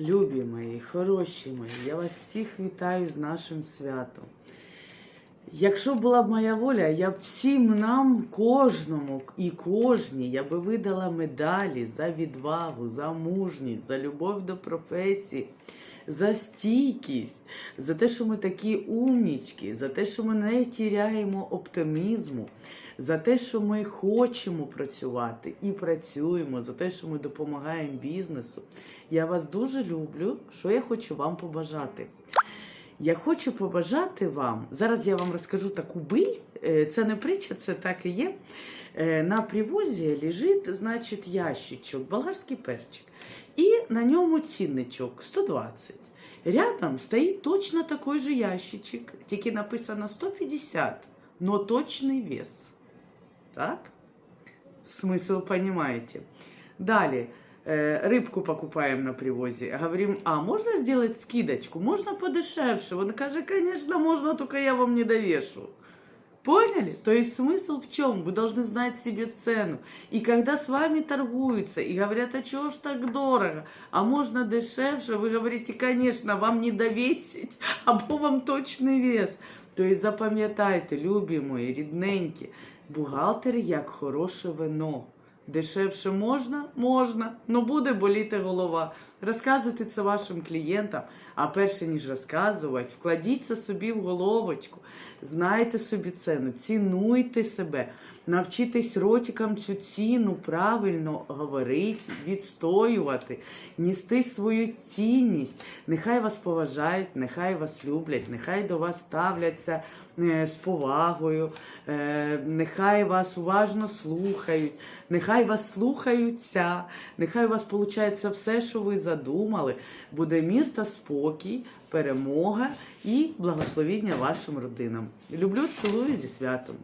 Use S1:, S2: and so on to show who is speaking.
S1: Любі мої, хороші мої, я вас всіх вітаю з нашим святом. Якщо була б моя воля, я б всім нам, кожному і кожній, я би видала медалі за відвагу, за мужність, за любов до професії, за стійкість, за те, що ми такі умнічки, за те, що ми не тіряємо оптимізму, за те, що ми хочемо працювати і працюємо, за те, що ми допомагаємо бізнесу. Я вас дуже люблю. Що я хочу вам побажати? Я хочу побажати вам. Зараз я вам розкажу таку биль. Е, Це не притча, це так і є. Е, На привозі лежить, значить, ящичок, болгарський перчик. І на ньому цінничок 120. Рядом стоїть точно такий же ящичок, тільки написано 150, но точний вес. Так? Смысл понимаете. Далее. э, Рыбку покупаем на привозе. Говорим, а можно сделать скидочку? Можно подешевше? Он каже, конечно, можно, только я вам не довешу. Поняли? То есть смысл в чем? Вы должны знать себе цену. И когда с вами торгуются и говорят, а чего ж так дорого, а можно дешевше, вы говорите, конечно, вам не довесить, або вам точний вес. То й запам'ятайте, любі мої, рідненькі, бухгалтер як хороше вино. Дешевше можна? Можна, але буде боліти голова. Розказуйте це вашим клієнтам, а перше ніж розказувати, вкладіть це собі в головочку, знайте собі ціну, цінуйте себе, навчитесь ротикам цю ціну правильно говорити, відстоювати, нести свою цінність. Нехай вас поважають, нехай вас люблять, нехай до вас ставляться е, з повагою, е, нехай вас уважно слухають, нехай вас слухаються, нехай у вас виходить все, що ви задумали. Буде мір та спокій, перемога і благословіння вашим родинам. Люблю, цілую зі святом.